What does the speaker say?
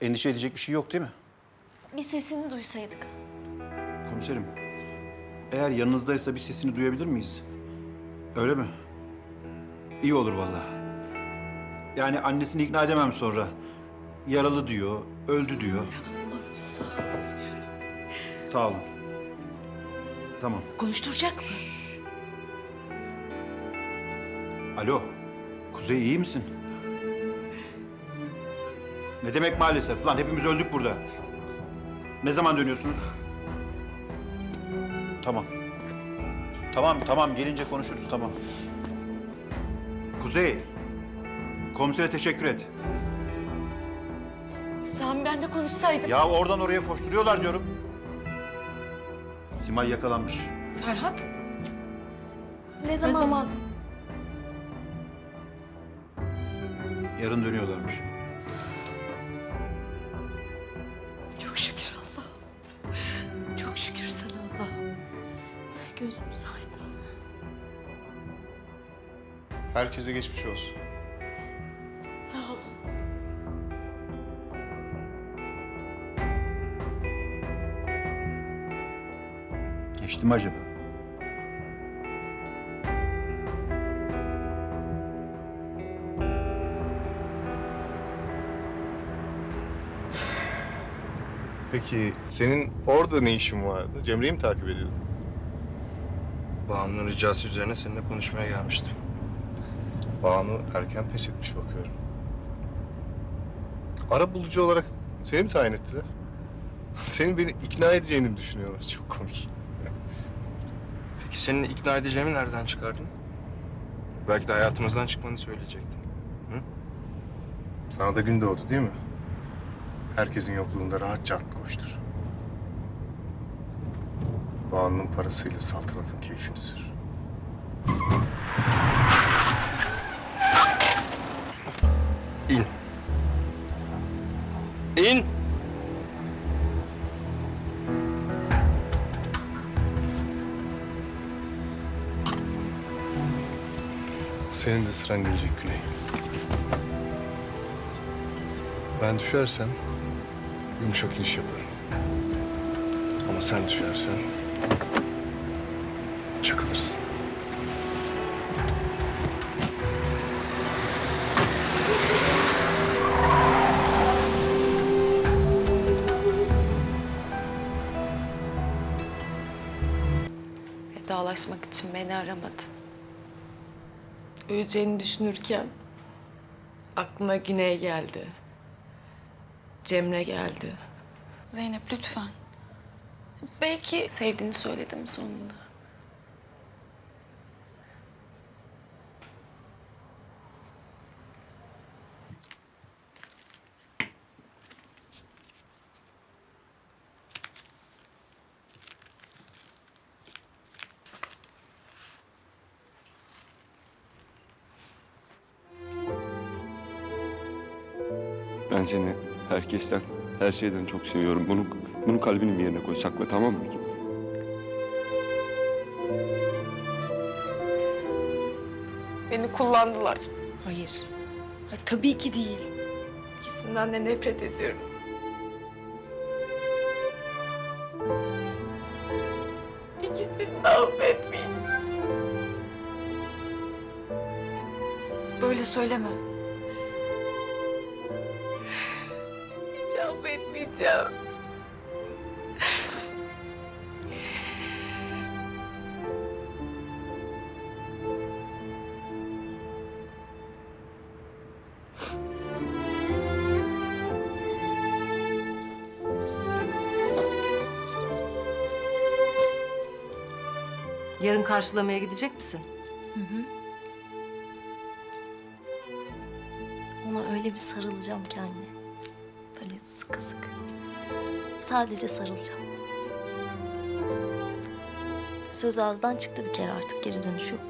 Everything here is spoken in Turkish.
Endişe edecek bir şey yok değil mi? Bir sesini duysaydık. Komiserim, eğer yanınızdaysa bir sesini duyabilir miyiz? Öyle mi? İyi olur vallahi. Yani annesini ikna edemem sonra. Yaralı diyor, öldü diyor. Sağ olun. Tamam. Konuşturacak mı? Alo, Kuzey iyi misin? Ne demek maalesef lan? Hepimiz öldük burada. Ne zaman dönüyorsunuz? Tamam. Tamam, tamam. Gelince konuşuruz, tamam. Kuzey, komisere teşekkür et. Sami ben de konuşsaydım. Ya oradan oraya koşturuyorlar diyorum. Simay yakalanmış. Ferhat? Ne zaman? Ne zaman? Yarın dönüyorlarmış. Herkese geçmiş olsun. Sağ olun. Geçti mi acaba? Peki senin orada ne işin vardı? Cemre'yi mi takip ediyordun? Banu'nun ricası üzerine seninle konuşmaya gelmiştim. Banu erken pes etmiş bakıyorum. Ara bulucu olarak seni mi tayin ettiler? Senin beni ikna edeceğini mi düşünüyorlar? Çok komik. Peki seninle ikna edeceğimi nereden çıkardın? Belki de hayatımızdan çıkmanı söyleyecektim. Sana da gün doğdu değil mi? Herkesin yokluğunda rahatça at koştur. Banu'nun parasıyla saltanatın keyfini sür. Senin de sıran gelecek Güney. Ben düşersem yumuşak iniş yaparım. Ama sen düşersen çakılırsın. Vedalaşmak için beni aramadı. Öleceğini düşünürken aklına Güney geldi. Cemre geldi. Zeynep lütfen. Belki sevdiğini söyledim sonunda. Ben seni herkesten, her şeyden çok seviyorum. Bunu, bunu kalbinin bir yerine koy, sakla tamam mı? Beni kullandılar. Hayır. Hayır tabii ki değil. İkisinden de nefret ediyorum. İkisini de affetmeyeceğim. Böyle söyleme. Affetmeyeceğim. Yarın karşılamaya gidecek misin? Ona öyle bir sarılacağım ki anne. Sıkı sıkı. Sadece sarılacağım. Söz ağızdan çıktı bir kere artık geri dönüş yok.